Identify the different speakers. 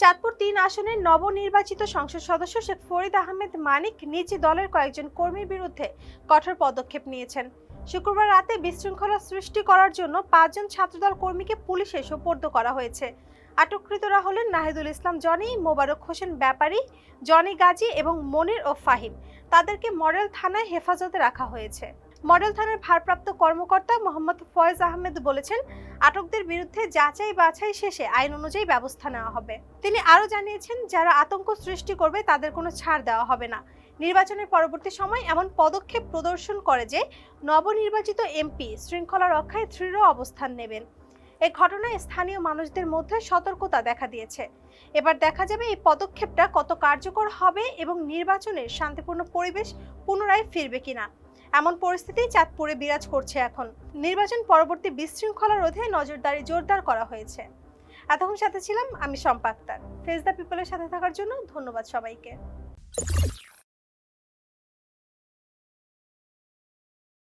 Speaker 1: চাঁদপুর তিন আসনের নবনির্বাচিত সংসদ সদস্য শেখ ফরিদ আহমেদ মানিক নিজ দলের কয়েকজন কর্মীর বিরুদ্ধে কঠোর পদক্ষেপ নিয়েছেন। শুক্রবার রাতে বিশৃঙ্খলা সৃষ্টি করার জন্য পাঁচজন ছাত্রদল কর্মীকে পুলিশে সোপর্দ করা হয়েছে। আটককৃতরা হলেন নাহিদুল ইসলাম, জনি মোবারক হোসেন ব্যাপারী, জনি গাজী এবং মনির ও ফাহিম। তাদেরকে মডেল থানায় হেফাজতে রাখা হয়েছে। মডেল থানার ভারপ্রাপ্ত কর্মকর্তা মোহাম্মদ ফয়েজ আহমেদ বলেছেন, আটকদের বিরুদ্ধে যাচাই বাছাই শেষে আইন অনুযায়ী ব্যবস্থা নেওয়া হবে। তিনি আরও জানিয়েছেন, যারা আতঙ্ক সৃষ্টি করবে তাদের কোনো ছাড় দেওয়া হবে না। নির্বাচনের পরবর্তী সময় এমন পদক্ষেপ প্রদর্শন করে যে, নবনির্বাচিত এমপি শৃঙ্খলা রক্ষায় দৃঢ় অবস্থান নেবেন। এ ঘটনায় স্থানীয় মানুষদের মধ্যে সতর্কতা দেখা দিয়েছে। এবার দেখা যাবে এই পদক্ষেপটা কত কার্যকর হবে এবং নির্বাচনের শান্তিপূর্ণ পরিবেশ পুনরায় ফিরবে কিনা। এমন পরিস্থিতি চাঁদপুরে বিরাজ করছে এখন। নির্বাচন পরবর্তী বিশৃঙ্খলা রোধে নজরদারি জোরদার করা হয়েছে। এতক্ষণ সাথে ছিলাম আমি সম্পাক্তার ফেস দ্য পিপলের সাথে থাকার জন্য ধন্যবাদ সবাইকে।